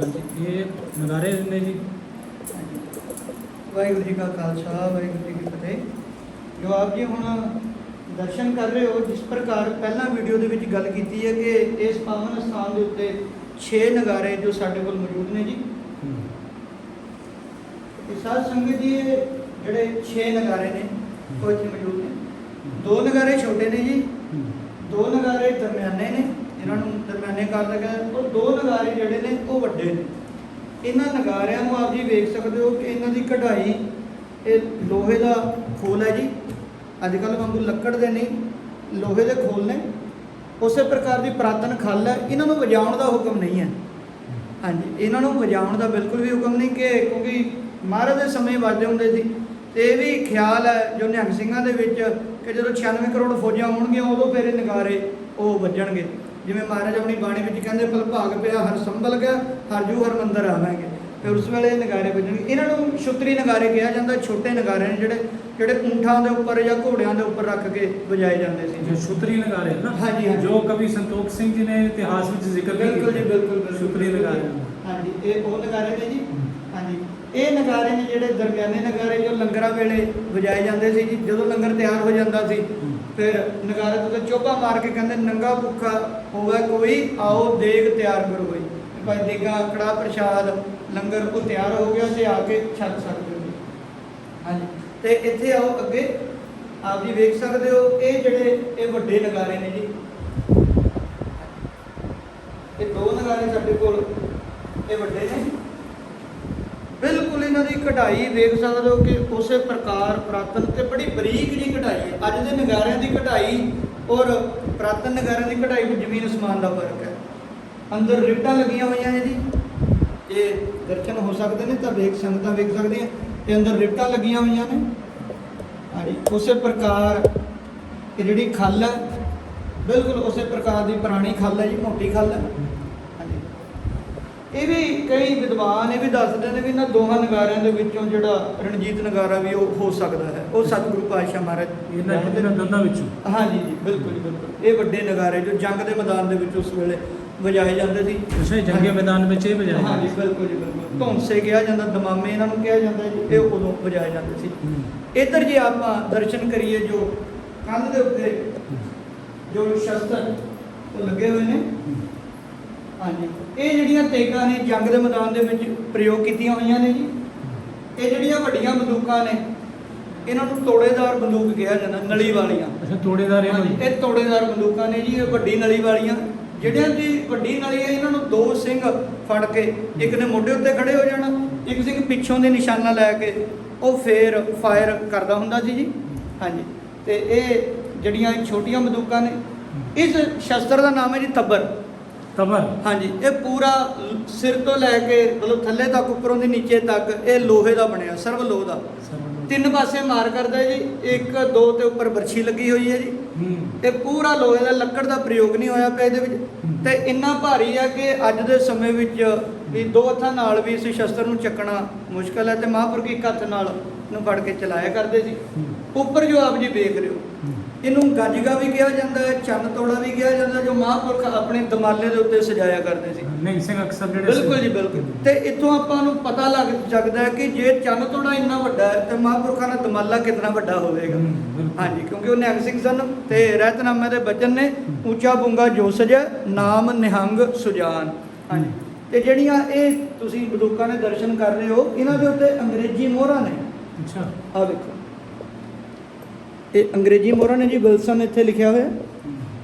ਹਾਂਜੀ, ਇਹ ਨਗਾਰੇ ਨੇ ਜੀ। ਵਾਹਿਗੁਰੂ ਜੀ ਕਾ ਖਾਲਸਾ, ਵਾਹਿਗੁਰੂ ਜੀ ਕੀ ਫਤਿਹ। ਜੋ ਆਪ ਜੀ ਹੁਣ ਦਰਸ਼ਨ ਕਰ ਰਹੇ ਹੋ, ਜਿਸ ਪ੍ਰਕਾਰ ਪਹਿਲਾਂ ਵੀਡੀਓ ਦੇ ਵਿੱਚ ਗੱਲ ਕੀਤੀ ਹੈ ਕਿ ਇਸ ਪਾਵਨ ਸਥਾਨ ਦੇ ਉੱਤੇ 6 ਨਗਾਰੇ ਜੋ ਸਾਡੇ ਕੋਲ ਮੌਜੂਦ ਨੇ ਜੀ। ਹੂੰ। ਇਹ ਸਾਧ ਸੰਗਤ ਜੀ ਜਿਹੜੇ 6 ਨਗਾਰੇ ਨੇ, ਉਹ ਇੱਥੇ ਮੌਜੂਦ ਨੇ। ਦੋ ਨਗਾਰੇ ਛੋਟੇ ਨੇ ਜੀ, ਦੋ ਨਗਾਰੇ ਦਰਮਿਆਨੇ ਨੇ। ਇਹਨਾਂ ਨੂੰ ਦਰਮਿਆਨੇ ਕਰ ਲਗਾ। ਉਹ ਦੋ ਨਗਾਰੇ ਜਿਹੜੇ ਨੇ, ਉਹ ਵੱਡੇ ਨੇ। ਇਹਨਾਂ ਨਗਾਰਿਆਂ ਨੂੰ ਆਪ ਜੀ ਵੇਖ ਸਕਦੇ ਹੋ ਕਿ ਇਹਨਾਂ ਦੀ ਕਢਾਈ ਇਹ ਲੋਹੇ ਦਾ ਖੋਲ ਹੈ ਜੀ। ਅੱਜ ਕੱਲ੍ਹ ਵਾਂਗੂ ਲੱਕੜ ਦੇ ਨਹੀਂ, ਲੋਹੇ ਦੇ ਖੋਲ ਨੇ। ਉਸੇ ਪ੍ਰਕਾਰ ਦੀ ਪ੍ਰਾਤਨ ਖੱਲ ਹੈ। ਇਹਨਾਂ ਨੂੰ ਵਜਾਉਣ ਦਾ ਹੁਕਮ ਨਹੀਂ ਹੈ। ਹਾਂਜੀ, ਇਹਨਾਂ ਨੂੰ ਵਜਾਉਣ ਦਾ ਬਿਲਕੁਲ ਵੀ ਹੁਕਮ ਨਹੀਂ ਕਿ ਕਿਉਂਕਿ ਮਹਾਰਾਜ ਦੇ ਸਮੇਂ ਵੱਜਦੇ ਹੁੰਦੇ ਸੀ। ਤੇ ਇਹ ਵੀ ਖਿਆਲ ਹੈ ਜੋ ਨਿਹੰਗ ਸਿੰਘਾਂ ਦੇ ਵਿੱਚ ਕਿ ਜਦੋਂ 96 ਕਰੋੜ ਫੌਜਾਂ ਹੋਣਗੀਆਂ ਉਦੋਂ ਫਿਰ ਇਹ ਨਗਾਰੇ ਉਹ ਵੱਜਣਗੇ। ਜਿਵੇਂ ਮਹਾਰਾਜ ਆਪਣੀ ਬਾਣੀ ਵਿੱਚ ਕਹਿੰਦੇ ਫਲ ਭਾਗ ਪਿਆ ਹਰ ਸੰਭਲ ਗਿਆ ਹਰ ਜੂ ਹਰ ਮੰਦਰ ਆਵਾਂਗੇ ਫਿਰ ਉਸ ਵੇਲੇ ਨਗਾਰੇ ਵੱਜਣਗੇ ਇਹਨਾਂ ਨੂੰ ਛੁਤਰੀ ਨਗਾਰੇ ਕਿਹਾ ਜਾਂਦਾ ਛੋਟੇ ਨਗਾਰੇ ਨੇ ਜਿਹੜੇ ਜਿਹੜੇ ਊਂਠਾਂ ਦੇ ਉੱਪਰ ਜਾਂ ਘੋੜਿਆਂ ਦੇ ਉੱਪਰ ਰੱਖ ਕੇ ਵਜਾਏ ਜਾਂਦੇ ਸੀ ਜੋ ਛੁਤਰੀ ਨਗਾਰੇ ਨਾ ਹਾਂਜੀ। ਜੋ ਕਵੀ ਸੰਤੋਖ ਸਿੰਘ ਜੀ ਨੇ ਇਤਿਹਾਸ ਵਿੱਚ ਜ਼ਿਕਰ ਵੀ ਬਿਲਕੁਲ ਜੀ ਕੀਤਾ। ਬਿਲਕੁਲ ਛੁਤਰੀ ਨਗਾਰੇ। ਹਾਂਜੀ ਇਹ ਉਹ ਨਗਾਰੇ ਨੇ ਜੀ। ਹਾਂਜੀ ਇਹ ਨਗਾਰੇ ਨੇ ਜਿਹੜੇ ਦਰਮਿਆਨੇ ਨਗਾਰੇ ਜੋ ਲੰਗਰਾਂ ਵੇਲੇ ਵਜਾਏ ਜਾਂਦੇ ਸੀ ਜੀ ਜਦੋਂ ਲੰਗਰ ਤਿਆਰ ਹੋ ਜਾਂਦਾ ਸੀ। ਫਿਰ ਨਗਾਰੇ ਤੋਂ ਚੋਪਾ ਮਾਰ ਕੇ ਕਹਿੰਦੇ, ਨੰਗਾ ਭੁੱਖਾ ਹੋਵੇ ਕੋਈ, ਆਓ ਦੇਗ ਤਿਆਰ ਕਰੋ ਕੋਈ ਭਾਈ ਦੇਗਾ, ਕੜਾ ਪ੍ਰਸ਼ਾਦ, ਲੰਗਰ ਉਹ ਤਿਆਰ ਹੋ ਗਿਆ ਤੇ ਆ ਕੇ ਛੱਕ ਸਕਦੇ ਹੋ ਜੀ। ਹਾਂਜੀ। ਤੇ ਇੱਥੇ ਆਓ ਅੱਗੇ। ਆਪ ਜੀ ਵੇਖ ਸਕਦੇ ਹੋ, ਇਹ ਜਿਹੜੇ ਇਹ ਵੱਡੇ ਨਗਾਰੇ ਨੇ ਜੀ। ਇਹ ਦੋ ਨਗਾਰੇ ਸਾਡੇ ਕੋਲ, ਇਹ ਵੱਡੇ ਨੇ। ਇਹਨਾਂ ਦੀ ਕਢਾਈ ਵੇਖ ਸਕਦੇ ਹੋ ਕਿ ਉਸੇ ਪ੍ਰਕਾਰ ਪ੍ਰਾਤਨ ਤੇ ਬੜੀ ਬਰੀਕ ਜੀ ਕਢਾਈ ਹੈ। ਅੱਜ ਦੇ ਨਗਾਰਿਆਂ ਦੀ ਕਢਾਈ ਔਰ ਪ੍ਰਾਤਨ ਨਗਾਰਿਆਂ ਦੀ ਕਢਾਈ ਵਿੱਚ ਜ਼ਮੀਨ ਅਸਮਾਨ ਦਾ ਫ਼ਰਕ ਹੈ। ਅੰਦਰ ਰਿਪਟਾਂ ਲੱਗੀਆਂ ਹੋਈਆਂ ਨੇ ਜੀ। ਇਹ ਦਰਸ਼ਨ ਹੋ ਸਕਦੇ ਨੇ, ਤਾਂ ਵੇਖ ਸੰਗਤਾਂ ਵੇਖ ਸਕਦੀਆਂ। ਇਹ ਅੰਦਰ ਰਿਪਟਾਂ ਲੱਗੀਆਂ ਹੋਈਆਂ ਨੇ। ਹਾਂਜੀ, ਉਸੇ ਪ੍ਰਕਾਰ ਇਹ ਜਿਹੜੀ ਖੱਲ ਹੈ, ਬਿਲਕੁਲ ਉਸੇ ਪ੍ਰਕਾਰ ਦੀ ਪੁਰਾਣੀ ਖੱਲ ਹੈ ਜੀ, ਮੋਟੀ ਖੱਲ ਹੈ। ਇਹ ਵੀ ਕਈ ਵਿਦਵਾਨ ਇਹ ਵੀ ਦੱਸਦੇ ਨੇ ਵੀ ਇਹਨਾਂ ਦੋਹਾਂ ਨਗਾਰਿਆਂ ਦੇ ਵਿੱਚੋਂ ਜਿਹੜਾ ਰਣਜੀਤ ਨਗਾਰਾ ਵੀ ਉਹ ਹੋ ਸਕਦਾ ਹੈ ਉਹ ਸਤਿਗੁਰੂ ਪਾਤਸ਼ਾਹ ਮਹਾਰਾਜ ਇਹਨਾਂ ਇਹਨਾਂ ਦੋਨਾਂ ਵਿੱਚੋਂ? ਹਾਂਜੀ ਜੀ ਬਿਲਕੁਲ ਬਿਲਕੁਲ। ਇਹ ਵੱਡੇ ਨਗਾਰੇ ਜੋ ਜੰਗ ਦੇ ਮੈਦਾਨ ਦੇ ਵਿੱਚ ਉਸ ਵੇਲੇ ਵਜਾਏ ਜਾਂਦੇ ਸੀ। ਉਸੇ ਜੰਗੇ ਮੈਦਾਨ ਵਿੱਚ ਇਹ ਵਜਾਏ ਹਾਂਜੀ ਬਿਲਕੁਲ ਜੀ ਬਿਲਕੁਲ। ਧੌਂਸੇ ਕਿਹਾ ਜਾਂਦਾ ਦਮਾਮੇ ਇਹਨਾਂ ਨੂੰ ਕਿਹਾ ਜਾਂਦਾ ਜੀ ਇਹ ਉਦੋਂ ਵਜਾਏ ਜਾਂਦੇ ਸੀ। ਇੱਧਰ ਜੇ ਆਪਾਂ ਦਰਸ਼ਨ ਕਰੀਏ ਜੋ ਕੰਧ ਦੇ ਉੱਤੇ ਜੋ ਸ਼ਸਤਰ ਉਹ ਲੱਗੇ ਹੋਏ ਨੇ। ਹਾਂਜੀ। ਇਹ ਜਿਹੜੀਆਂ ਤੇਗਾਂ ਨੇ ਜੰਗ ਦੇ ਮੈਦਾਨ ਦੇ ਵਿੱਚ ਪ੍ਰਯੋਗ ਕੀਤੀਆਂ ਹੋਈਆਂ ਨੇ ਜੀ ਇਹ ਜਿਹੜੀਆਂ ਵੱਡੀਆਂ ਬੰਦੂਕਾਂ ਨੇ ਇਹਨਾਂ ਨੂੰ ਤੋੜੇਦਾਰ ਬੰਦੂਕ ਕਿਹਾ ਜਾਂਦਾ ਨਲੀ ਵਾਲੀਆਂ। ਅੱਛਾ ਤੋੜੇਦਾਰ ਇਹ ਇਹ ਤੋੜੇਦਾਰ ਬੰਦੂਕਾਂ ਨੇ ਜੀ ਇਹ ਵੱਡੀ ਨਲੀ ਵਾਲੀਆਂ। ਜਿਹੜਿਆਂ ਦੀ ਵੱਡੀ ਨਲੀ ਹੈ ਇਹਨਾਂ ਨੂੰ ਦੋ ਸਿੰਘ ਫੜ ਕੇ ਇੱਕ ਨੇ ਮੋਢੇ ਉੱਤੇ ਖੜੇ ਹੋ ਜਾਣਾ ਇੱਕ ਸਿੰਘ ਪਿੱਛੋਂ ਦੇ ਨਿਸ਼ਾਨਾ ਲੈ ਕੇ ਉਹ ਫੇਰ ਫਾਇਰ ਕਰਦਾ ਹੁੰਦਾ ਸੀ ਜੀ। ਹਾਂਜੀ ਤੇ ਇਹ ਜਿਹੜੀਆਂ ਛੋਟੀਆਂ ਬੰਦੂਕਾਂ ਨੇ ਇਸ ਸ਼ਸਤਰ ਦਾ ਨਾਮ ਹੈ ਜੀ ਤਬਰ। ਤਬਰ ਹਾਂਜੀ ਇਹ ਪੂਰਾ ਸਿਰ ਤੋਂ ਲੈ ਕੇ ਮਤਲਬ ਥੱਲੇ ਤੱਕ ਉੱਪਰੋਂ ਦੀ ਨੀਚੇ ਤੱਕ ਇਹ ਲੋਹੇ ਦਾ ਬਣਿਆ ਸਰਵ ਲੋਹ ਦਾ। ਤਿੰਨ ਪਾਸੇ ਮਾਰ ਕਰਦਾ ਜੀ ਇੱਕ ਦੋ ਤੇ ਉੱਪਰ ਬਰਛੀ ਲੱਗੀ ਹੋਈ ਹੈ ਜੀ। ਇਹ ਪੂਰਾ ਲੋਹੇ ਦਾ ਲੱਕੜ ਦਾ ਪ੍ਰਯੋਗ ਨਹੀਂ ਹੋਇਆ ਪਿਆ ਇਹਦੇ ਵਿੱਚ। ਤੇ ਇੰਨਾ ਭਾਰੀ ਹੈ ਕਿ ਅੱਜ ਦੇ ਸਮੇਂ ਵਿੱਚ ਵੀ ਦੋ ਹੱਥਾਂ ਨਾਲ ਵੀ ਇਸ ਸ਼ਸਤਰ ਨੂੰ ਚੱਕਣਾ ਮੁਸ਼ਕਲ ਹੈ ਤੇ ਮਹਾਂਪੁਰਖ ਇੱਕ ਹੱਥ ਨਾਲ ਨੂੰ ਫੜ ਕੇ ਚਲਾਇਆ ਕਰਦੇ ਸੀ। ਉੱਪਰ ਜੋ ਆਪ ਜੀ ਵੇਖ ਰਹੇ ਹੂੰ। ਇਹਨੂੰ ਗੱਜਗਾ ਵੀ ਕਿਹਾ ਜਾਂਦਾ ਹੈ ਚੰਨ ਤੋੜਾ ਵੀ ਕਿਹਾ ਜਾਂਦਾ ਜੋ ਮਹਾਂਪੁਰਖ ਆਪਣੇ ਦਮਾਲੇ ਦੇ ਉੱਤੇ ਸਜਾਇਆ ਕਰਦੇ ਸੀ। ਨਹੀਂ ਸਿੰਘ ਅਕਸਰ ਜਿਹੜੇ ਬਿਲਕੁਲ ਜੀ ਬਿਲਕੁਲ। ਤੇ ਇੱਥੋਂ ਆਪਾਂ ਨੂੰ ਪਤਾ ਲੱਗ ਸਕਦਾ ਹੈ ਕਿ ਜੇ ਚੰਨ ਤੋੜਾ ਇੰਨਾ ਵੱਡਾ ਹੈ ਤੇ ਮਹਾਂਪੁਰਖਾਂ ਦਾ ਦਮਾਲਾ ਕਿੰਨਾ ਵੱਡਾ ਹੋਵੇਗਾ। ਹਾਂਜੀ ਕਿਉਂਕਿ ਉਹ ਨਿਹੰਗ ਸਿੰਘ ਸਨ ਤੇ ਰਹਿਤਨਾਮੇ ਦੇ ਬਚਨ ਨੇ ਉੱਚਾ ਬੁੰਗਾ ਜੋ ਸਜੈ ਨਾਮ ਨਿਹੰਗ ਸੁਜਾਨ। ਹਾਂਜੀ ਤੇ ਜਿਹੜੀਆਂ ਇਹ ਤੁਸੀਂ ਬੰਦੂਕਾਂ ਦੇ ਦਰਸ਼ਨ ਕਰ ਰਹੇ ਹੋ ਇਹਨਾਂ ਦੇ ਉੱਤੇ ਅੰਗਰੇਜ਼ੀ ਮੋਹਰਾਂ ਨੇ। ਅੱਛਾ। ਆ ਵੇਖੋ। ਇਹ ਅੰਗਰੇਜ਼ੀ ਮੋਹਰਾਂ ਨੇ ਜੀ ਵਿਲਸਨ ਇੱਥੇ ਲਿਖਿਆ ਹੋਇਆ।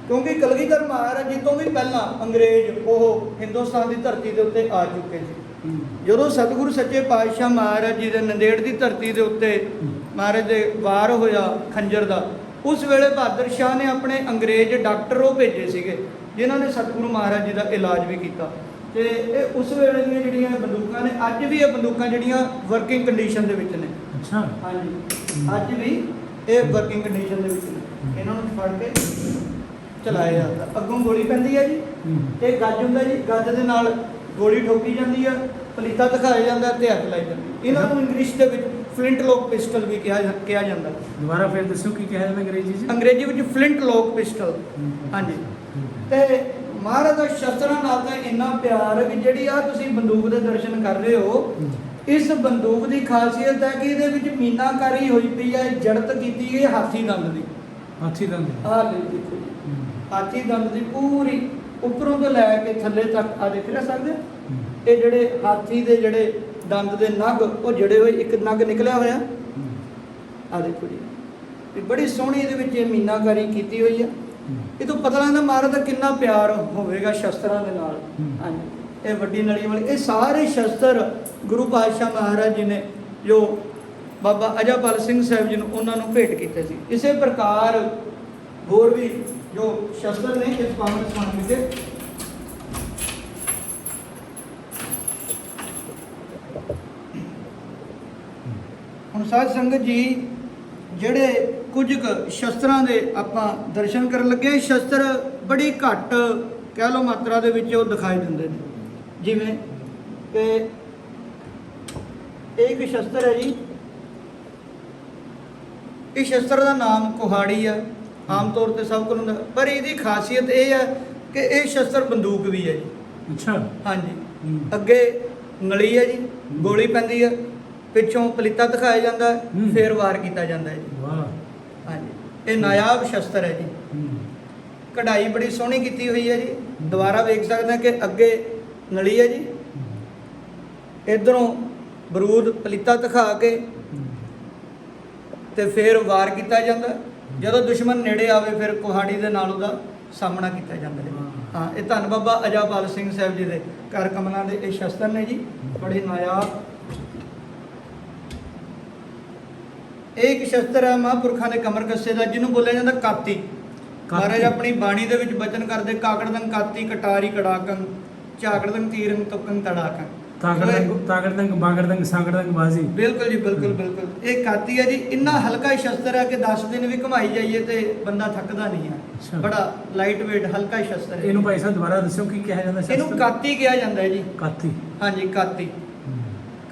ਕਿਉਂਕਿ ਕਲਗੀਧਰ ਮਹਾਰਾਜ ਜੀ ਤੋਂ ਵੀ ਪਹਿਲਾਂ ਅੰਗਰੇਜ਼ ਉਹ ਹਿੰਦੁਸਤਾਨ ਦੀ ਧਰਤੀ ਦੇ ਉੱਤੇ ਆ ਚੁੱਕੇ ਸੀ। ਜਦੋਂ ਸਤਿਗੁਰੂ ਸੱਚੇ ਪਾਤਸ਼ਾਹ ਮਹਾਰਾਜ ਜੀ ਦੇ ਨੰਦੇੜ ਦੀ ਧਰਤੀ ਦੇ ਉੱਤੇ ਮਹਾਰਾਜ ਦੇ ਵਾਰ ਹੋਇਆ ਖੰਜਰ ਦਾ ਉਸ ਵੇਲੇ ਬਹਾਦਰ ਸ਼ਾਹ ਨੇ ਆਪਣੇ ਅੰਗਰੇਜ਼ ਡਾਕਟਰ ਉਹ ਭੇਜੇ ਸੀਗੇ ਜਿਨ੍ਹਾਂ ਨੇ ਸਤਿਗੁਰੂ ਮਹਾਰਾਜ ਜੀ ਦਾ ਇਲਾਜ ਵੀ ਕੀਤਾ। ਤੇ ਇਹ ਉਸ ਵੇਲੇ ਦੀਆਂ ਜਿਹੜੀਆਂ ਬੰਦੂਕਾਂ ਨੇ ਅੱਜ ਵੀ ਇਹ ਬੰਦੂਕਾਂ ਜਿਹੜੀਆਂ ਵਰਕਿੰਗ ਕੰਡੀਸ਼ਨ ਦੇ ਵਿੱਚ ਨੇ। ਅੱਛਾ। ਹਾਂਜੀ। ਅੱਜ ਵੀ ਇਹ ਵਰਕਿੰਗ ਕੰਡੀਸ਼ਨ ਦੇ ਵਿੱਚ ਨੇ। ਇਹਨਾਂ ਨੂੰ ਫੜ ਕੇ ਚਲਾਇਆ ਜਾਂਦਾ। ਅੱਗੋਂ ਗੋਲੀ ਪੈਂਦੀ ਹੈ ਜੀ। ਹੂੰ। ਤੇ ਗੱਜ ਹੁੰਦਾ ਜੀ ਗੱਜ ਦੇ ਨਾਲ ਗੋਲੀ ਠੋਕੀ ਜਾਂਦੀ ਆ ਪਲੀਤਾ ਦਿਖਾਇਆ ਜਾਂਦਾ ਤੇ ਹੱਥ ਲਾਈ ਜਾਂਦੀ। ਇਹਨਾਂ ਨੂੰ ਇੰਗਲਿਸ਼ ਦੇ ਵਿੱਚ ਫਲਿੰਟ ਲੋਕ ਪਿਸਟਲ ਵੀ ਕਿਹਾ ਜਾ- ਕਿਹਾ ਜਾਂਦਾ। ਦੁਬਾਰਾ ਫਿਰ ਦੱਸੋ ਕੀ ਕਿਹਾ ਜਾਂਦਾ ਅੰਗਰੇਜ਼ੀ ਚ? ਅੰਗਰੇਜ਼ੀ ਵਿੱਚ ਫਲਿੰਟ ਲੋਕ ਪਿਸਟਲ ਹੂੰ। ਹਾਂਜੀ। ਹੈ। ਤੇ ਮਹਾਰਾਜ ਸ਼ਸਤਰਾਂ ਨਾਲ ਤਾਂ ਇੰਨਾ ਪਿਆਰ ਹੈ ਵੀ ਜਿਹੜੀ ਆ ਤੁਸੀਂ ਬੰਦੂਕ ਦੇ ਦਰਸ਼ਨ ਕਰ ਰਹੇ ਹੋ। ਇਸ ਬੰਦੂਕ ਦੀ ਖਾਸੀਅਤ ਹੈ ਕਿ ਇਹਦੇ ਵਿੱਚ ਮੀਨਾਕਾਰੀ ਹੋਈ ਪਈ ਹੈ ਜੜਤ ਕੀਤੀ ਹੈ ਹਾਥੀ ਦੰਦ ਦੀ। ਹਾਥੀ ਦੰਦ ਆਹ ਲੈ ਦੇਖੋ ਹਾਥੀ ਦੰਦ ਦੀ ਪੂਰੀ ਉੱਪਰੋਂ ਤੋਂ ਲੈ ਕੇ ਥੱਲੇ ਤੱਕ ਆ ਦੇਖ ਰਹੇ ਸਕਦੇ? ਹੋ? ਇਹ ਜਿਹੜੇ ਹਾਥੀ ਦੇ ਜਿਹੜੇ ਦੰਦ ਦੇ ਨਗ ਉਹ ਜੜੇ ਹੋਏ ਇੱਕ ਨਗ ਨਿਕਲਿਆ ਹੋਇਆ। ਆ ਦੇਖੋ ਜੀ। ਇਹ ਬੜੀ ਸੋਹਣੀ ਇਹਦੇ ਵਿੱਚ ਇਹ ਮੀਨਾਕਾਰੀ ਕੀਤੀ ਹੋਈ ਆ ਇਹ ਤੋਂ ਪਤਾ ਲੱਗਦਾ ਮਹਾਰਾਜ ਦਾ ਕਿੰਨਾ ਪਿਆਰ ਹੋਵੇਗਾ ਸ਼ਸਤਰਾਂ ਦੇ ਨਾਲ। ਹਾਂਜੀ। ਇਹ ਵੱਡੀ ਨਲੀ ਵਾਲੇ, ਇਹ ਸਾਰੇ ਸ਼ਸਤਰ ਗੁਰੂ ਪਾਤਸ਼ਾਹ ਮਹਾਰਾਜ ਜੀ ਨੇ ਜੋ ਬਾਬਾ ਅਜਾਪਾਲ ਸਿੰਘ ਸਾਹਿਬ ਜੀ ਨੂੰ ਉਹਨਾਂ ਨੂੰ ਭੇਟ ਕੀਤੇ ਸੀ। ਇਸੇ ਪ੍ਰਕਾਰ ਹੋਰ ਵੀ ਜੋ ਸ਼ਸਤਰ ਨੇ ਇਸ ਪਾਵਨ ਸਥਾਨ ਵਿੱਚ, ਹੁਣ ਸਾਧ ਸੰਗਤ ਜੀ, ਜਿਹੜੇ ਕੁਝ ਸ਼ਸਤਰਾਂ ਦੇ ਆਪਾਂ ਦਰਸ਼ਨ ਕਰਨ ਲੱਗੇ ਸ਼ਸਤਰ ਬੜੀ ਘੱਟ ਕਹਿ ਲਓ ਮਾਤਰਾ ਦੇ ਵਿੱਚ ਉਹ ਦਿਖਾਈ ਦਿੰਦੇ ਨੇ। ਜਿਵੇਂ ਕਿ ਇਹ ਇੱਕ ਸ਼ਸਤਰ ਹੈ ਜੀ। ਇਹ ਸ਼ਸਤਰ ਦਾ ਨਾਮ ਕੁਹਾੜੀ ਆ ਆਮ ਤੌਰ ਤੇ ਸਭ ਕੋਲ ਹੁੰਦਾ। ਪਰ ਇਹਦੀ ਖਾਸੀਅਤ ਇਹ ਹੈ ਕਿ ਇਹ ਸ਼ਸਤਰ ਬੰਦੂਕ ਵੀ ਹੈ ਜੀ। ਅੱਛਾ। ਹਾਂਜੀ। ਅੱਗੇ ਨਲੀ ਹੈ ਜੀ ਗੋਲੀ ਪੈਂਦੀ ਹੈ ਪਿੱਛੋਂ ਪਲੀਤਾ ਦਿਖਾਇਆ ਜਾਂਦਾ ਹੈ। ਫਿਰ ਵਾਰ ਕੀਤਾ ਜਾਂਦਾ ਹੈ ਜੀ। ਵਾਹ। ਹਾਂਜੀ। ਇਹ ਨਾਇਆਬ ਸ਼ਸਤਰ ਹੈ ਜੀ। ਕਢਾਈ ਬੜੀ ਸੋਹਣੀ ਕੀਤੀ ਹੋਈ ਹੈ ਜੀ। ਦੁਬਾਰਾ ਵੇਖ ਸਕਦੇ ਹਾਂ ਕਿ ਅੱਗੇ ਨਲੀ ਹੈ ਜੀ। ਇਧਰੋਂ ਬਰੂਦ ਪਲੀਤਾ ਦਿਖਾ ਕੇ। ਤੇ ਫਿਰ ਵਾਰ ਕੀਤਾ ਜਾਂਦਾ। ਜਦੋਂ ਦੁਸ਼ਮਣ ਨੇੜੇ ਆਵੇ ਫਿਰ ਕੁਹਾੜੀ ਦੇ ਨਾਲ ਉਹਦਾ ਸਾਹਮਣਾ ਕੀਤਾ ਜਾਂਦਾ ਹੈ ਹਾਂ ਇਹ ਧੰਨ ਬਾਬਾ ਅਜਾਪਾਲ ਸਿੰਘ ਸਾਹਿਬ ਜੀ ਦੇ ਕਰ ਕਮਲਾਂ ਦੇ ਇਹ ਸ਼ਸਤਰ ਨੇ ਜੀ। ਬੜੇ ਨਾਇਆਬ ਇਹ ਇੱਕ ਸ਼ਸਤਰ ਹੈ ਮਹਾਂਪੁਰਖਾਂ ਦੇ ਕਮਰ ਕੱਸੇ ਦਾ ਜਿਹਨੂੰ ਬੋਲਿਆ ਜਾਂਦਾ ਕਾਤੀ। ਮਹਾਰਾਜ ਆਪਣੀ ਬਾਣੀ ਦੇ ਵਿੱਚ ਬਚਨ ਕਰਦੇ ਕਾਕੜਦੰ ਕਾਤੀ ਕਟਾਰੀ ਕੜਾਕੰ। ਝਾਕੜਦੰ ਤੀਰੰ ਤੁਕੰ ਤੜਾਕੰ। ਤਾਗੜਦੰਗ ਤਾਗੜਦੰਗ ਬਾਗੜਦੰਗ ਸਾਗੜਦੰਗ ਬਾਜ਼ੀ। ਬਿਲਕੁਲ ਜੀ ਬਿਲਕੁਲ ਬਿਲਕੁਲ। ਇਹ ਕਾਤੀ ਹੈ ਜੀ ਇੰਨਾ ਹਲਕਾ ਸ਼ਸਤਰ ਹੈ ਕਿ 10 ਦਿਨ ਵੀ ਘੁਮਾਈ ਜਾਈਏ ਤੇ ਬੰਦਾ ਥੱਕਦਾ ਨਹੀਂ। ਹੈ। ਬੜਾ ਲਾਈਟ weight ਹਲਕਾ ਸ਼ਸਤਰ ਹੈ। ਇਹਨੂੰ ਭਾਈ ਸਾਹਿਬ ਦੁਬਾਰਾ ਦੱਸਿਓ ਕੀ ਕਿਹਾ ਜਾਂਦਾ ਇਹਨੂੰ ਸ਼ਸਤਰ? ਕਾਤੀ ਕਿਹਾ ਜਾਂਦਾ ਹੈ ਜੀ। ਕਾਤੀ? ਹਾਂਜੀ ਕਾਤੀ। ਹੂੰ।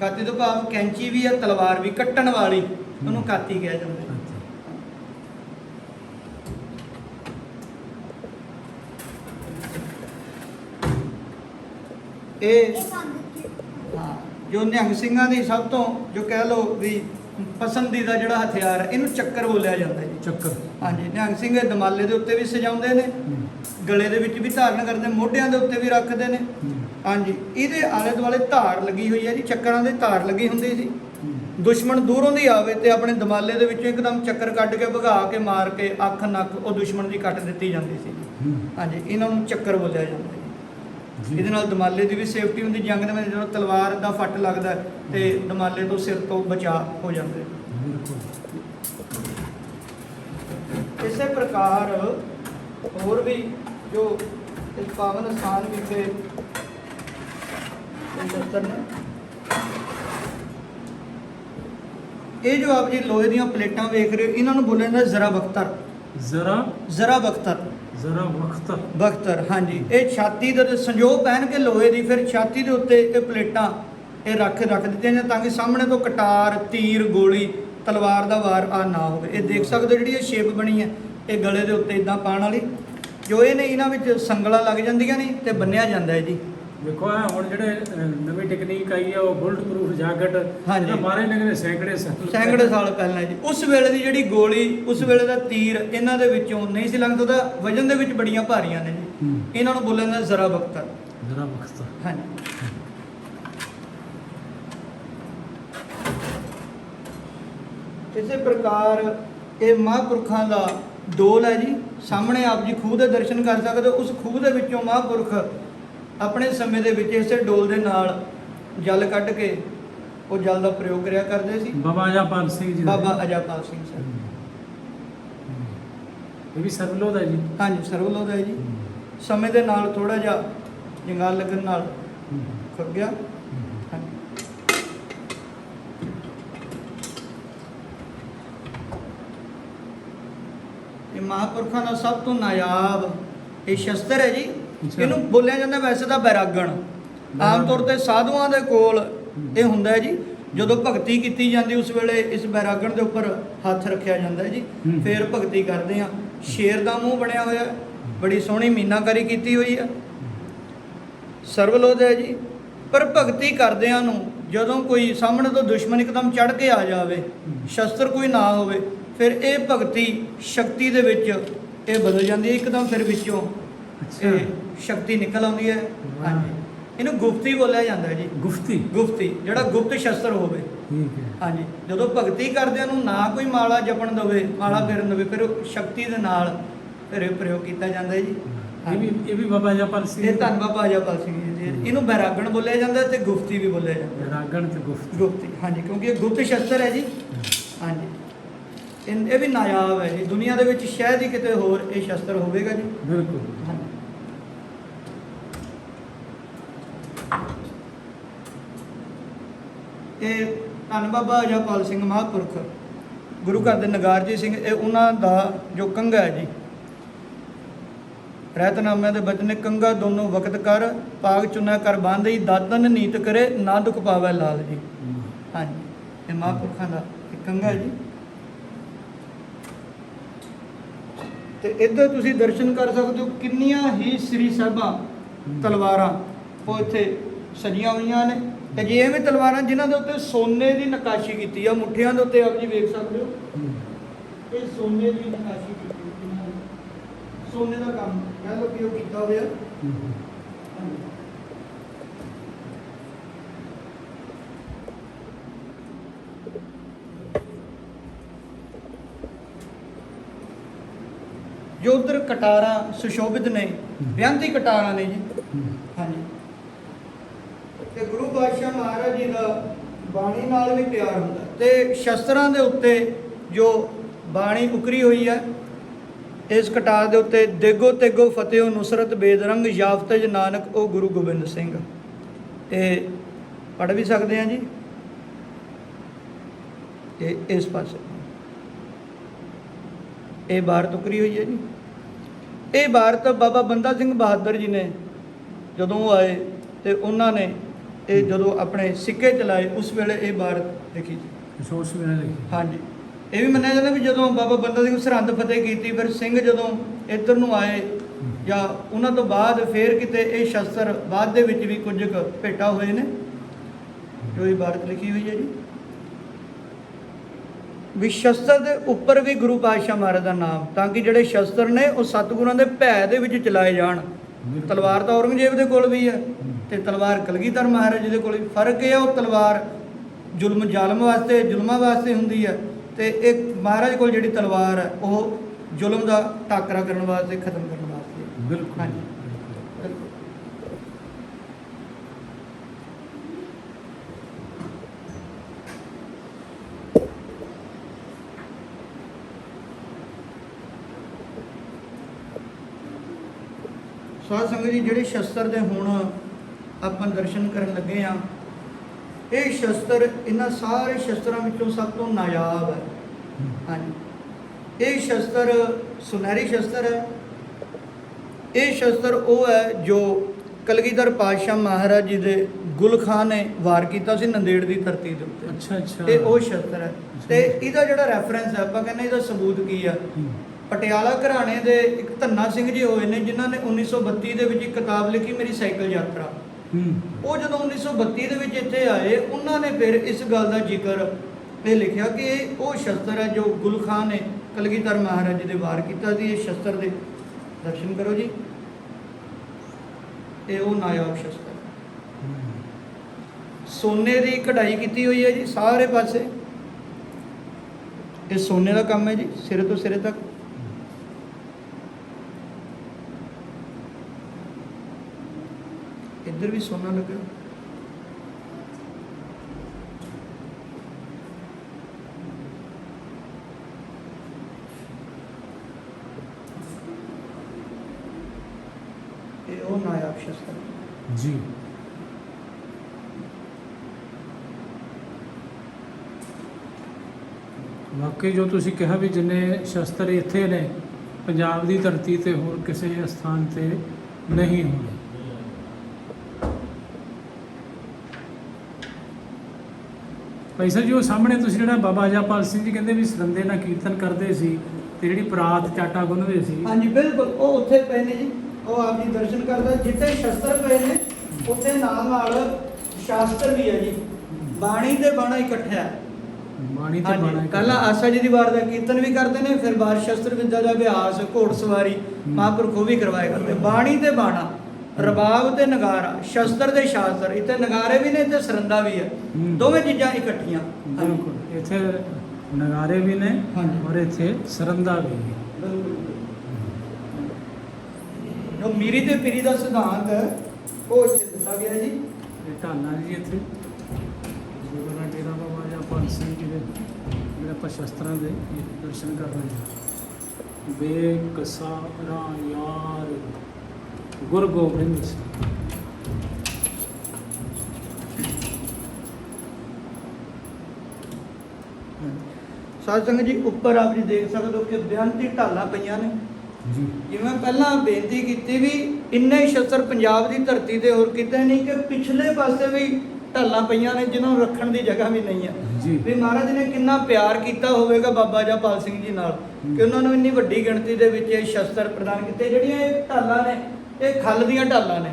ਕਾਤੀ ਤੋਂ ਭਾਵ ਕੈਂਚੀ ਵੀ ਹੈ ਤਲਵਾਰ ਵੀ ਕੱਟਣ ਵਾਲੀ। ਉਹਨੂੰ ਕਾਤੀ ਕਿਹਾ ਜਾਂਦਾ ਹੈ ਕਾਤੀ। ਇਹ ਹਾਂ ਜੋ ਨਿਹੰਗ ਸਿੰਘਾਂ ਦੀ ਸਭ ਤੋਂ ਜੋ ਕਹਿ ਲਓ ਵੀ ਪਸੰਦੀਦਾ ਜਿਹੜਾ ਹਥਿਆਰ ਹੈ ਇਹਨੂੰ ਚੱਕਰ ਬੋਲਿਆ ਜਾਂਦਾ ਜੀ ਚੱਕਰ ਹਾਂਜੀ ਨਿਹੰਗ ਸਿੰਘ ਇਹ ਦਮਾਲੇ ਦੇ ਉੱਤੇ ਵੀ ਸਜਾਉਂਦੇ ਨੇ। ਗਲੇ ਦੇ ਵਿੱਚ ਵੀ ਧਾਰਨ ਕਰਦੇ ਮੋਢਿਆਂ ਦੇ ਉੱਤੇ ਵੀ ਰੱਖਦੇ ਨੇ। ਹਾਂਜੀ ਇਹਦੇ ਆਲੇ ਦੁਆਲੇ ਧਾਰ ਲੱਗੀ ਹੋਈ ਹੈ ਜੀ ਚੱਕਰਾਂ ਦੇ ਧਾਰ ਲੱਗੀ ਹੁੰਦੀ ਸੀ। ਦੁਸ਼ਮਣ ਦੂਰੋਂ ਦੀ ਆਵੇ ਤੇ ਆਪਣੇ ਦਮਾਲੇ ਦੇ ਵਿੱਚੋਂ ਇੱਕਦਮ ਚੱਕਰ ਕੱਢ ਕੇ ਭਗਾ ਕੇ ਮਾਰ ਕੇ ਅੱਖ ਨੱਕ ਉਹ ਦੁਸ਼ਮਣ ਦੀ ਕੱਟ ਦਿੱਤੀ ਜਾਂਦੀ ਸੀ। ਹਾਂਜੀ ਇਹਨਾਂ ਨੂੰ ਚੱਕਰ ਬੋਲਿਆ ਜਾਂਦਾ। ਇਹਦੇ ਨਾਲ ਦਮਾਲੇ ਦੀ ਵੀ ਸੇਫਟੀ ਹੁੰਦੀ ਜੰਗ ਦੇ ਵਿੱਚ ਜਦੋਂ ਤਲਵਾਰ ਦਾ ਫੱਟ ਲੱਗਦਾ ਤੇ ਦਮਾਲੇ ਤੋਂ ਸਿਰ ਤੋਂ ਬਚਾਅ ਹੋ ਜਾਂਦਾ ਇਸੇ ਪ੍ਰਕਾਰ ਹੋਰ ਵੀ ਜੋ ਇਸ ਪਾਵਨ ਸਥਾਨ ਵਿਖੇ ਇਹ ਜੋ ਆਪ ਜੀ ਲੋਹੇ ਦੀਆਂ ਪਲੇਟਾਂ ਵੇਖ ਰਹੇ ਹੋ ਇਹਨਾਂ ਨੂੰ ਬੋਲਿਆ ਜਾਂਦਾ ਜ਼ਰਾ ਬਖਤਰ। ਜ਼ਰਾ? ਜ਼ਰਾ ਬਖਤਰ। ਜ਼ਰਾ ਵਕਤ। ਬਖਤਰ ਹਾਂਜੀ। ਇਹ ਛਾਤੀ ਦੇ ਉੱਤੇ ਸੰਜੋਗ ਪਹਿਨ ਕੇ ਲੋਹੇ ਦੀ, ਫਿਰ ਛਾਤੀ ਦੇ ਉੱਤੇ ਇਹ ਪਲੇਟਾਂ ਇਹ ਰੱਖ ਰੱਖ ਦਿੱਤੀਆਂ ਨੇ ਤਾਂ ਕਿ ਸਾਹਮਣੇ ਤੋਂ ਕਟਾਰ, ਤੀਰ, ਗੋਲੀ, ਤਲਵਾਰ ਦਾ ਵਾਰ ਆ ਨਾ ਹੋਵੇ। ਇਹ ਦੇਖ ਸਕਦੇ ਹੋ ਜਿਹੜੀ ਇਹ ਸ਼ੇਪ ਬਣੀ ਹੈ, ਇਹ ਗਲੇ ਦੇ ਉੱਤੇ ਇਦਾਂ ਪਾਣ ਵਾਲੀ। ਜੋ ਇਹ ਨੇ ਇਹਨਾਂ ਵਿੱਚ ਸੰਗਲਾਂ ਲੱਗ ਜਾਂਦੀਆਂ ਨੇ ਤੇ ਬੰਨਿਆ ਜਾਂਦਾ ਹੈ ਜੀ। ਦੇਖੋ ਆ ਹੁਣ ਜਿਹੜੇ ਅਹ, ਨਵੀਂ ਟੈਕਨੀਕ ਆਈ ਆ ਉਹ ਬੁਲਟ ਪ੍ਰੂਫ ਜੈਕਟ ਹਾਂਜੀ। ਮਾਰੇ ਨੇ ਸੈਂਕੜੇ ਸਾਲ ਸੈਂਕੜੇ ਸਾਲ ਪਹਿਲਾਂ ਜੀ। ਉਸ ਵੇਲੇ ਦੀ ਜਿਹੜੀ ਗੋਲੀ ਉਸ ਵੇਲੇ ਦਾ ਤੀਰ ਇਹਨਾਂ ਦੇ ਵਿੱਚੋਂ ਨਹੀਂ ਸੀ ਲੰਘਦਾ ਉਹਦਾ ਵਜਨ ਦੇ ਵਿੱਚ ਬੜੀਆਂ ਭਾਰੀਆਂ ਨੇ ਜੀ। ਹੂੰ। ਇਹਨਾਂ ਨੂੰ ਬੋਲਿਆ ਜਾਂਦਾ ਜ਼ਰਾ ਬਖਤਰ ਜ਼ਰਾ ਵਕਤ। ਹਾਂਜੀ। ਇਸੇ ਪ੍ਰਕਾਰ ਇਹ ਮਹਾਂਪੁਰਖਾਂ ਦਾ ਡੋਲ ਹੈ ਜੀ। ਸਾਹਮਣੇ ਆਪ ਜੀ ਖੂਹ ਦੇ ਦਰਸ਼ਨ ਕਰ ਸਕਦੇ ਹੋ। ਉਸ ਖੂਹ ਦੇ ਵਿੱਚੋਂ ਮਹਾਂਪੁਰਖ ਆਪਣੇ ਸਮੇਂ ਦੇ ਵਿੱਚ ਇਸੇ ਡੋਲ ਦੇ ਨਾਲ ਜਲ ਕੱਢ ਕੇ ਉਹ ਜਲ ਦਾ ਪ੍ਰਯੋਗ ਕਰਿਆ ਕਰਦੇ ਸੀ ਬਾਬਾ ਜਾਪਾਲ ਸਿੰਘ ਜੀ ਦਾ। ਬਾਬਾ ਅਜਾਪਾਲ ਸਿੰਘ। ਸਾਹਿਬ। ਇਹ ਵੀ ਸਰਬਲੋ ਦਾ ਜੀ ਹਾਂਜੀ ਸਰਵਲੋਦ ਹੈ ਜੀ। ਸਮੇਂ ਦੇ ਨਾਲ ਥੋੜਾ ਜਿਹਾ ਜੰਗਾਲ ਲੱਗਣ ਨਾਲ। ਖੁੱਕ ਗਿਆ ਇਹ ਮਹਾਂਪੁਰਖਾਂ ਦਾ ਸਭ ਤੋਂ ਨਾਯਾਬ ਇਹ ਸ਼ਸਤਰ ਹੈ ਜੀ। ਇਹਨੂੰ ਬੋਲਿਆ ਜਾਂਦਾ ਵੈਸੇ ਤਾਂ ਬੈਰਾਗਣ। ਆਮ ਤੌਰ ਤੇ ਸਾਧੂਆਂ ਦੇ ਕੋਲ ਇਹ ਹੁੰਦਾ ਹੈ ਜੀ ਜਦੋਂ ਭਗਤੀ ਕੀਤੀ ਜਾਂਦੀ ਉਸ ਵੇਲੇ ਇਸ ਬੈਰਾਗਣ ਦੇ ਉੱਪਰ ਹੱਥ ਰੱਖਿਆ ਜਾਂਦਾ ਹੈ ਜੀ। ਫਿਰ ਭਗਤੀ ਕਰਦੇ ਆ ਸ਼ੇਰ ਦਾ ਮੂੰਹ ਬਣਿਆ ਹੋਇਆ। ਬੜੀ ਸੋਹਣੀ ਮੀਨਾਕਾਰੀ ਕੀਤੀ ਹੋਈ ਆ ਸਰਵਲੋਧ ਹੈ ਜੀ ਪਰ ਭਗਤੀ ਕਰਦਿਆਂ ਨੂੰ ਜਦੋਂ ਕੋਈ ਸਾਹਮਣੇ ਤੋਂ ਦੁਸ਼ਮਣ ਇੱਕਦਮ ਚੜ ਕੇ ਆ ਜਾਵੇ ਸ਼ਸਤਰ ਕੋਈ ਨਾ ਹੋਵੇ ਫਿਰ ਇਹ ਭਗਤੀ ਸ਼ਕਤੀ ਦੇ ਵਿੱਚ ਇਹ ਬਦਲ ਜਾਂਦੀ ਹੈ ਇੱਕਦਮ ਫਿਰ ਵਿੱਚੋਂ ਅੱਛਾ। ਸ਼ਕਤੀ ਨਿਕਲ ਆਉਂਦੀ ਹੈ। ਹਾਂਜੀ। ਇਹਨੂੰ ਗੁਪਤੀ ਬੋਲਿਆ ਜਾਂਦਾ ਹੈ ਜੀ। ਗੁਫਤੀ ਗੁਪਤੀ ਜਿਹੜਾ ਗੁਪਤ ਸ਼ਸਤਰ ਹੋਵੇ। ਠੀਕ ਹੈ। ਹਾਂਜੀ। ਜਦੋਂ ਭਗਤੀ ਕਰਦਿਆਂ ਨੂੰ ਨਾ ਕੋਈ ਮਾਲਾ ਜਪਣ ਦੇਵੇ ਮਾਲਾ ਫੇਰਨ ਦੇਵੇ ਫਿਰ ਉਹ ਸ਼ਕਤੀ ਦੇ ਨਾਲ ਫਿਰ ਇਹ ਪ੍ਰਯੋਗ ਕੀਤਾ ਜਾਂਦਾ ਹੈ ਜੀ। ਇਹ ਵੀ ਇਹ ਵੀ ਬਾਬਾ ਜਪਲ ਸਿੰਘ ਇਹ ਧੰਨ ਬਾਬਾ ਜਪਾਲ ਸਿੰਘ ਜੀ ਦੀ- ਇਹਨੂੰ ਬੈਰਾਗਣ ਬੋਲਿਆ ਜਾਂਦਾ ਤੇ ਗੁਫਤੀ ਵੀ ਬੋਲਿਆ ਜਾਂਦਾ। ਰਾਗਣ ਤੇ ਗੁਫਤੀ ਗੁਪਤੀ ਹਾਂਜੀ। ਕਿਉਂਕਿ ਇਹ ਗੁਪਤ ਸ਼ਸਤਰ ਹੈ ਜੀ। ਹਾਂਜੀ। ਇਹ ਇਹ ਵੀ ਨਾਯਾਬ ਹੈ ਜੀ। ਦੁਨੀਆ ਦੇ ਵਿੱਚ ਸ਼ਾਇਦ ਹੀ ਕਿਤੇ ਹੋਰ ਇਹ ਸ਼ਸਤਰ ਹੋਵੇਗਾ ਜੀ। ਬਿਲਕੁਲ। ਹਾਂਜੀ। ਇਹ ਧੰਨ ਬਾਬਾ ਜਪਾਲ ਸਿੰਘ ਮਹਾਂਪੁਰਖ, ਗੁਰੂ ਘਰ ਦੇ ਨਗਾਰਜੀ ਸਿੰਘ, ਇਹ ਉਹਨਾਂ ਦਾ ਜੋ ਕੰਗਾ ਹੈ ਜੀ। ਰਹਿਤਨਾਮਿਆਂ ਦੇ ਬਚਨ ਕੰਗਾ ਦੋਨੋਂ ਵਕਤ ਕਰ ਪਾਗ ਚੁਨਾ ਕਰ ਬਾਂਧਈ ਦਾਤਨ ਨੀਤ ਕਰੇ, ਨਾ ਦੁਖ ਪਾਵੇ ਲਾਲ ਜੀ। ਹਾਂਜੀ, ਇਹ ਮਹਾਂਪੁਰਖਾਂ ਦਾ ਇੱਕ ਕੰਗਾ ਜੀ। ਤੇ ਇੱਧਰ ਤੁਸੀਂ ਦਰਸ਼ਨ ਕਰ ਸਕਦੇ ਹੋ, ਕਿੰਨੀਆਂ ਹੀ ਸ੍ਰੀ ਸਾਹਿਬਾਂ, ਤਲਵਾਰਾਂ ਉਹ ਇੱਥੇ ਸਜੀਆਂ ਹੋਈਆਂ ਨੇ। ਤੇ ਜੇ ਐਵੇਂ ਤਲਵਾਰਾਂ ਜਿਨ੍ਹਾਂ ਦੇ ਉੱਤੇ ਸੋਨੇ ਦੀ ਨਕਾਸ਼ੀ ਕੀਤੀ ਆ ਮੁੱਠਿਆਂ ਦੇ ਉੱਤੇ ਆਪ ਜੀ ਵੇਖ ਸਕਦੇ ਹੋ? ਇਹ ਸੋਨੇ ਦੀ ਨਕਾਸ਼ੀ ਕੀਤੀ ਇਹਨਾਂ ਨੇ। ਸੋਨੇ ਦਾ ਕੰਮ ਕਹਿ ਲਓ ਕਿ ਉਹ ਕੀਤਾ ਹੋਇਆ। ਜੋ ਉਧਰ ਕਟਾਰਾਂ ਸੁਸ਼ੋਭਿਤ ਨੇ ਬਿਆੰਤੀ ਕਟਾਰਾਂ ਨੇ ਜੀ। ਹਾਂਜੀ। ਤੇ ਗੁਰੂ ਪਾਤਸ਼ਾਹ ਮਹਾਰਾਜ ਜੀ ਦਾ ਬਾਣੀ ਨਾਲ ਵੀ ਪਿਆਰ ਹੁੰਦਾ ਤੇ ਸ਼ਸਤਰਾਂ ਦੇ ਉੱਤੇ ਜੋ ਬਾਣੀ ਉਕਰੀ ਹੋਈ ਹੈ, ਇਸ ਕਟਾਰ ਦੇ ਉੱਤੇ ਦੇਗੋ ਤੇਗੋ ਫਤਿਹੋ ਨੁਸਰਤ ਬੇਦਰੰਗ ਯਾਫਤਜ ਨਾਨਕ, ਉਹ ਗੁਰੂ ਗੋਬਿੰਦ ਸਿੰਘ। ਇਹ ਪੜ੍ਹ ਵੀ ਸਕਦੇ ਆ ਜੀ? ਇਹ ਇਸ ਪਾਸੇ। ਇਹ ਬਾਰਤ ਉਕਰੀ ਹੋਈ ਹੈ ਜੀ। ਇਹ ਬਾਰਤ ਬਾਬਾ ਬੰਦਾ ਸਿੰਘ ਬਹਾਦਰ ਜੀ ਨੇ ਜਦੋਂ ਉਹ ਆਏ ਤੇ ਉਹਨਾਂ ਨੇ ਇਹ ਜਦੋਂ ਆਪਣੇ ਸਿੱਕੇ ਚਲਾਏ ਉਸ ਵੇਲੇ ਇਹ ਬਾਰਤ ਲਿਖੀ ਜੀ। ਸੋਚ ਵੇਲੇ ਲਿਖੀ ਹਾਂਜੀ। ਇਹ ਵੀ ਮੰਨਿਆ ਜਾਂਦਾ ਵੀ ਜਦੋਂ ਬਾਬਾ ਬੰਦਾ ਸਿੰਘ ਸਰਹੰਦ ਫਤਿਹ ਕੀਤੀ ਫਿਰ ਸਿੰਘ ਜਦੋਂ ਇੱਧਰ ਨੂੰ ਆਏ ਜਾਂ ਉਹਨਾਂ ਤੋਂ ਬਾਅਦ ਫੇਰ ਕਿਤੇ ਇਹ ਸ਼ਸਤਰ ਬਾਅਦ ਦੇ ਵਿੱਚ ਵੀ ਕੁਝ ਕੁ ਭੇਟਾ ਹੋਏ ਨੇ ਜੋ ਇਹ ਬਾਰਤ ਲਿਖੀ ਹੋਈ ਹੈ ਜੀ। ਵੀ ਸ਼ਸਤਰ ਦੇ ਉੱਪਰ ਵੀ ਗੁਰੂ ਪਾਤਸ਼ਾਹ ਮਹਾਰਾਜ ਦਾ ਨਾਮ ਤਾਂ ਕਿ ਜਿਹੜੇ ਸ਼ਸਤਰ ਨੇ ਉਹ ਸਤਿਗੁਰਾਂ ਦੇ ਭੈ ਦੇ ਵਿੱਚ ਚਲਾਏ ਜਾਣ। ਤਲਵਾਰ ਤਾਂ ਔਰੰਗਜ਼ੇਬ ਦੇ ਕੋਲ ਵੀ ਹੈ। ਤੇ ਤਲਵਾਰ ਕਲਗੀਧਰ ਮਹਾਰਾਜ ਦੇ ਕੋਲ ਫ਼ਰਕ ਇਹ ਆ ਉਹ ਤਲਵਾਰ ਜ਼ੁਲਮ ਜ਼ਾਲਮ ਵਾਸਤੇ ਜ਼ੁਲਮਾਂ ਵਾਸਤੇ ਹੁੰਦੀ ਹੈ ਤੇ ਇਹ ਮਹਾਰਾਜ ਕੋਲ ਜਿਹੜੀ ਤਲਵਾਰ ਹੈ ਉਹ ਜ਼ੁਲਮ ਦਾ ਟਾਕਰਾ ਕਰਨ ਵਾਸਤੇ ਖਤਮ ਕਰਨ ਵਾਸਤੇ। ਬਿਲਕੁਲ ਹਾਂਜੀ। ਸਾਧ ਸੰਗਤ ਜੀ ਜਿਹੜੇ ਸ਼ਸਤਰ ਦੇ ਹੁਣ ਆਪਾਂ ਦਰਸ਼ਨ ਕਰਨ ਲੱਗੇ ਆ ਇਹ ਸ਼ਸਤਰ ਇਹਨਾਂ ਸਾਰੇ ਸ਼ਸਤਰਾਂ ਵਿੱਚੋਂ ਸਭ ਤੋਂ ਨਾਯਾਬ ਹੈ। ਹਾਂਜੀ। ਇਹ ਸ਼ਸਤਰ ਸੁਨਹਿਰੀ ਸ਼ਸਤਰ ਹੈ। ਇਹ ਸ਼ਸਤਰ ਉਹ ਹੈ ਜੋ ਕਲਗੀਧਰ ਪਾਤਸ਼ਾਹ ਮਹਾਰਾਜ ਜੀ ਦੇ ਗੁਲਖਾਨ ਨੇ ਵਾਰ ਕੀਤਾ ਸੀ ਨੰਦੇੜ ਦੀ ਧਰਤੀ ਦੇ ਉੱਤੇ। ਅੱਛਾ ਅੱਛਾ। ਇਹ ਉਹ ਸ਼ਸਤਰ ਹੈ। ਤੇ ਇਹਦਾ ਜਿਹੜਾ ਰੈਫਰੈਂਸ ਹੈ ਆਪਾਂ ਕਹਿੰਦੇ ਇਹਦਾ ਸਬੂਤ ਕੀ ਆ। ਪਟਿਆਲਾ ਘਰਾਣੇ ਦੇ ਇੱਕ ਧੰਨਾ ਸਿੰਘ ਜੀ ਹੋਏ ਨੇ ਜਿਨ੍ਹਾਂ ਨੇ 1932 ਦੇ ਵਿੱਚ ਇੱਕ ਕਿਤਾਬ ਲਿਖੀ ਮੇਰੀ ਸਾਈਕਲ ਯਾਤਰਾ। ਉਹ ਜਦੋਂ 1932 ਦੇ ਵਿੱਚ ਇੱਥੇ ਆਏ, ਉਹਨਾਂ ਨੇ ਫਿਰ ਇਸ ਗੱਲ ਦਾ ਜ਼ਿਕਰ ਇਹ ਲਿਖਿਆ ਕਿ ਇਹ ਉਹ ਸ਼ਸਤਰ ਹੈ ਜੋ ਗੁਲ ਖਾਨ ਨੇ ਕਲਗੀਧਰ ਮਹਾਰਾਜ ਜੀ ਦੇ ਵਾਰ ਕੀਤਾ ਸੀ, ਇਹ ਸ਼ਸਤਰ ਦੇ ਦਰਸ਼ਨ ਕਰੋ ਜੀ। ਇਹ ਉਹ ਨਾਯਾਬ ਸ਼ਸਤਰ। ਸੋਨੇ ਦੀ ਕਢਾਈ ਕੀਤੀ ਹੋਈ ਹੈ ਜੀ ਸਾਰੇ ਪਾਸੇ। ਇਹ ਸੋਨੇ ਦਾ ਕੰਮ ਹੈ ਜੀ, ਸਿਰੇ ਤੋਂ ਸਿਰੇ ਤੱਕ। ਇੱਧਰ ਵੀ ਸੋਨਾ ਲੱਗਾ ਇਹ ਉਹ ਨਾਇਬ ਸ਼ਸਤਰ ਜੀ। ਵਾਕਈ ਜੋ ਤੁਸੀਂ ਕਿਹਾ ਵੀ ਜਿੰਨੇ ਸ਼ਸਤਰ ਇੱਥੇ ਨੇ, ਪੰਜਾਬ ਦੀ ਧਰਤੀ ਤੇ ਹੋਰ ਕਿਸੇ ਸਥਾਨ ਤੇ ਨਹੀਂ ਹੋਣੇ। ਭਾਈ ਸਾਹਿਬ ਜੀ ਉਹ ਸਾਹਮਣੇ ਤੁਸੀਂ ਜਿਹੜਾ ਬਾਬਾ ਅਜਾਪਾਲ ਸਿੰਘ ਜੀ ਕਹਿੰਦੇ ਵੀ ਸਰੰਦੇ ਨਾਲ ਕੀਰਤਨ ਕਰਦੇ ਸੀ ਤੇ ਜਿਹੜੀ ਪਰਾਤ ਚਾਟਾ ਗੁੰਨਦੇ ਸੀ। ਹਾਂਜੀ ਬਿਲਕੁਲ। ਉਹ ਉੱਥੇ ਪਏ ਨੇ ਜੀ। ਉਹ ਆਪ ਜੀ ਦਰਸ਼ਨ ਕਰਦਾ। ਜਿੱਥੇ ਸ਼ਸਤਰ ਪਏ ਨੇ ਉੱਥੇ ਨਾਲ ਨਾਲ ਸ਼ਾਸਤਰ ਵੀ ਹੈ ਜੀ। ਬਾਣੀ ਤੇ ਬਾਣਾ ਇਕੱਠਾ ਹੈ ਬਾਣੀ ਤੇ ਬਾਣਾ ਪਹਿਲਾਂ ਆਸਾ ਜੀ ਦੀ ਵਾਰ ਦਾ ਕੀਰਤਨ ਵੀ ਕਰਦੇ ਨੇ ਫਿਰ ਬਾਅਦ ਸ਼ਸਤਰ ਵਿਦਿਆ ਦਾ ਅਭਿਆਸ ਘੋੜਸਵਾਰੀ ਮਹਾਂਪੁਰਖ ਉਹ ਵੀ ਕਰਵਾਏ ਕਰਦੇ ਬਾਣੀ ਤੇ ਬਾਣਾ। ਰਬਾਬ ਤੇ ਨਗਾਰਾ ਸ਼ਸਤਰ ਤੇ ਸ਼ਾਸਤਰ ਇੱਥੇ ਨਗਾਰੇ ਵੀ ਨੇ ਤੇ ਸਰੰਦਾ ਵੀ ਹੈ। ਦੋਵੇਂ ਚੀਜ਼ਾਂ ਇਕੱਠੀਆਂ। ਬਿਲਕੁਲ। ਇੱਥੇ ਨਗਾਰੇ ਵੀ ਨੇ। ਔਰ ਇੱਥੇ ਸਰੰਦਾ ਵੀ ਹੈ ਜੋ ਮੀਰੀ ਤੇ ਪੀਰੀ ਦਾ ਸਿਧਾਂਤ ਉਹ ਇੱਥੇ ਦਿੱਤਾ ਗਿਆ ਜੀ। ਢਾਲਾ ਜੀ ਇੱਥੇ। ਨਾਨਕ ਡੇਰਾ ਬਾਬਾ ਜਾਂ ਪੰਜ ਸਿੰਘ ਜੀ ਦੇ ਜਿਹੜੇ ਆਪਾਂ ਸ਼ਸਤਰਾਂ ਦੇ ਦਰਸ਼ਨ ਕਰ ਰਹੇ ਹਾਂ ਬੇਕਸਾਰਾ ਯਾਰ। ਗੁਰ ਗੋਬਿੰਦ ਸਿੰਘ ਜੀ ਉੱਪਰ ਆਪ ਜੀ ਦੇਖ ਸਕਦੇ ਹੋ ਕਿ ਬੇਅੰਤੀ ਢਾਲਾਂ ਪਈਆਂ ਨੇ। ਜੀ। ਜਿਵੇਂ ਪਹਿਲਾਂ ਬੇਨਤੀ ਕੀਤੀ ਵੀ ਇੰਨੇ ਸ਼ਸਤਰ ਪੰਜਾਬ ਦੀ ਧਰਤੀ ਤੇ ਹੋਰ ਕਿਤੇ ਨਹੀਂ ਕਿ ਪਿਛਲੇ ਪਾਸੇ ਵੀ ਢਾਲਾਂ ਪਈਆਂ ਨੇ ਜਿਨ੍ਹਾਂ ਨੂੰ ਰੱਖਣ ਦੀ ਜਗ੍ਹਾ ਵੀ ਨਹੀਂ ਹੈ। ਜੀ। ਵੀ ਮਹਾਰਾਜ ਨੇ ਕਿੰਨਾ ਪਿਆਰ ਕੀਤਾ ਹੋਵੇਗਾ ਬਾਬਾ ਜਪਾਲ ਸਿੰਘ ਜੀ ਨਾਲ ਕਿ ਉਹਨਾਂ ਨੂੰ ਇੰਨੀ ਵੱਡੀ ਗਿਣਤੀ ਦੇ ਵਿੱਚ ਇਹ ਸ਼ਸਤਰ ਪ੍ਰਦਾਨ ਕੀਤੇ। ਜਿਹੜੀਆਂ ਇਹ ਢਾਲਾਂ ਨੇ ਇਹ ਖੱਲ ਦੀਆਂ ਢਾਲਾਂ ਨੇ।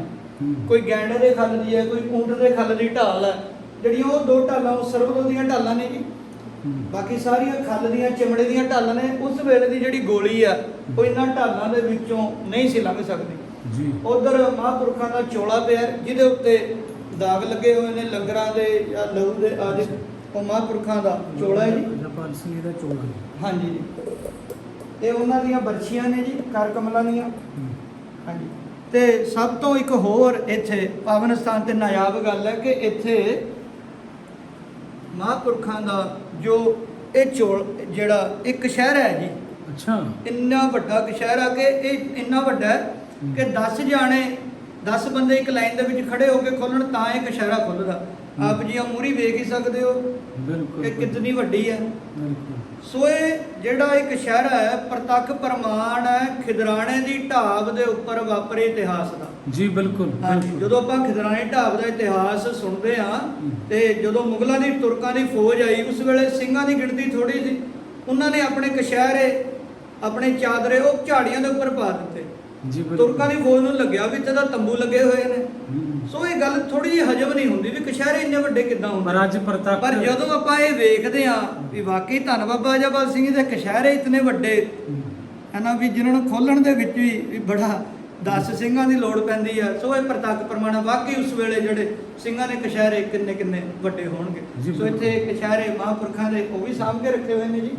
ਕੋਈ ਗੈਂਡੇ ਦੇ ਖੱਲ ਦੀ ਹੈ ਕੋਈ ਊਂਟ ਦੇ ਖੱਲ ਦੀ ਢਾਲ ਹੈ ਜਿਹੜੀਆਂ ਉਹ ਦੋ ਢਾਲਾਂ ਉਹ ਸਰਬਲੋ ਦੀਆਂ ਢਾਲਾਂ ਨੇ ਜੀ। ਬਾਕੀ ਸਾਰੀਆਂ ਖੱਲ ਦੀਆਂ ਚਮੜੇ ਦੀਆਂ ਢਾਲਾਂ ਨੇ ਉਸ ਵੇਲੇ ਦੀ ਜਿਹੜੀ ਗੋਲੀ ਆ ਉਹ ਇਹਨਾਂ ਢਾਲਾਂ ਦੇ ਵਿੱਚੋਂ ਨਹੀਂ ਸੀ ਲੰਘ ਸਕਦੀ ਜੀ ਉਧਰ ਮਹਾਂਪੁਰਖਾਂ ਦਾ ਚੋਲਾ ਪਿਆ ਜਿਹਦੇ ਉੱਤੇ ਦਾਗ ਲੱਗੇ ਹੋਏ ਨੇ ਲੰਗਰਾਂ ਦੇ ਜਾਂ ਲਹੂ ਦੇ ਆਦਿ ਉਹ ਮਹਾਂਪੁਰਖਾਂ ਦਾ ਚੋਲਾ ਹੈ ਜੀ ਜਪਾਲ ਸਿੰਘ ਦਾ ਚੋਲਾ। ਹਾਂਜੀ ਜੀ ਤੇ ਉਹਨਾਂ ਦੀਆਂ ਬਰਛੀਆਂ ਨੇ ਜੀ ਕਰ ਕਮਲਾਂ ਦੀਆਂ। ਹਾਂਜੀ ਤੇ ਸਭ ਤੋਂ ਇੱਕ ਹੋਰ ਇੱਥੇ ਪਾਵਨ ਸਥਾਨ ਤੇ ਨਾਯਾਬ ਗੱਲ ਹੈ ਕਿ ਇੱਥੇ ਮਹਾਂਪੁਰਖਾਂ ਦਾ ਜੋ ਇਹ ਚੋਲ ਜਿਹੜਾ ਇੱਕ ਸ਼ਹਿਰ ਹੈ ਜੀ ਅੱਛਾ। ਇੰਨਾ ਵੱਡਾ ਕਸ਼ਹਿਰਾ ਕਿ ਇਹ ਇੰਨਾ ਵੱਡਾ ਹੈ ਕਿ 10 ਜਾਣੇ 10 ਬੰਦੇ ਇੱਕ ਲਾਈਨ ਦੇ ਵਿੱਚ ਖੜੇ ਹੋ ਕੇ ਖੋਲਣ ਤਾਂ ਇਹ ਕਸ਼ਹਿਰਾ ਖੁੱਲਦਾ ਆਪ ਜੀ ਆ ਮੂਰੀ ਵੇਖ ਹੀ ਸਕਦੇ ਹੋ ਬਿਲਕੁਲ ਕਿ ਕਿੰਨੀ ਵੱਡੀ ਹੈ। ਬਿਲਕੁਲ। ਸੋ ਇਹ ਜਿਹੜਾ ਇੱਕ ਸ਼ਹਿਰਾ ਹੈ ਪ੍ਰਤੱਖ ਪ੍ਰਮਾਣ ਹੈ ਖਿਦਰਾਣੇ ਦੀ ਢਾਬ ਦੇ ਉੱਪਰ ਵਾਪਰੇ ਇਤਿਹਾਸ ਦਾ। ਜੀ ਬਿਲਕੁਲ। ਜਦੋਂ ਆਪਾਂ ਖਿਦਰਾਣੇ ਢਾਬ ਦਾ ਇਤਿਹਾਸ ਸੁਣਦੇ ਹਾਂ ਤੇ ਜਦੋਂ ਮੁਗਲਾਂ ਦੀ ਤੁਰਕਾਂ ਦੀ ਫੌਜ ਆਈ ਉਸ ਵੇਲੇ ਸਿੰਘਾਂ ਦੀ ਗਿਣਤੀ ਥੋੜੀ ਸੀ। ਉਹਨਾਂ ਨੇ ਆਪਣੇ ਕਸ਼ਹਿਰੇ ਆਪਣੇ ਚਾਦਰੇ ਉਹ ਝਾੜੀਆਂ ਦੇ ਉੱਪਰ ਪਾ ਦਿੱਤੇ। ਜੀ ਬਿਲਕੁਲ। ਤੁਰਕਾਂ ਦੀ ਫੌਜ ਨੂੰ ਲੱਗਿਆ ਵੀ ਇੱਥੇ ਤਾਂ ਤੰਬੂ ਲੱਗੇ ਹੋਏ ਨੇ। ਸੋ ਇਹ ਗੱਲ ਥੋੜੀ ਜਿਹੀ ਹਜਮ ਨਹੀਂ ਹੁੰਦੀ ਵੀ ਕਸ਼ਹਿਰੇ ਇੰਨੇ ਵੱਡੇ ਕਿੱਦਾਂ ਹੁੰਦੇ ਪਰ ਅੱਜ ਪ੍ਰਤੱਖ ਪਰ ਜਦੋਂ ਆਪਾਂ ਇਹ ਵੇਖਦੇ ਹਾਂ ਵੀ ਵਾਕਈ ਧੰਨ ਬਾਬਾ ਜਪਾਲ ਸਿੰਘ ਦੇ ਕਸ਼ਹਿਰੇ ਇਤਨੇ ਵੱਡੇ ਹੂੰ। ਹਨਾ ਵੀ ਜਿਨ੍ਹਾਂ ਨੂੰ ਖੋਲਣ ਦੇ ਵਿੱਚ ਵੀ ਬੜਾ 10 ਸਿੰਘਾਂ ਦੀ ਲੋੜ ਪੈਂਦੀ ਆ ਸੋ ਇਹ ਪ੍ਰਤੱਖ ਪ੍ਰਮਾਣ ਆ। ਵਾਕਈ ਉਸ ਵੇਲੇ ਜਿਹੜੇ ਸਿੰਘਾਂ ਨੇ ਕਸ਼ਹਿਰੇ ਕਿੰਨੇ ਕਿੰਨੇ ਵੱਡੇ ਹੋਣਗੇ ਸੋ ਇੱਥੇ ਕਸ਼ਹਿਰੇ ਮਹਾਂਪੁਰਖਾਂ ਦੇ ਉਹ ਵੀ ਸਾਂਭ ਕੇ ਰੱਖੇ ਹੋਏ ਨੇ ਜੀ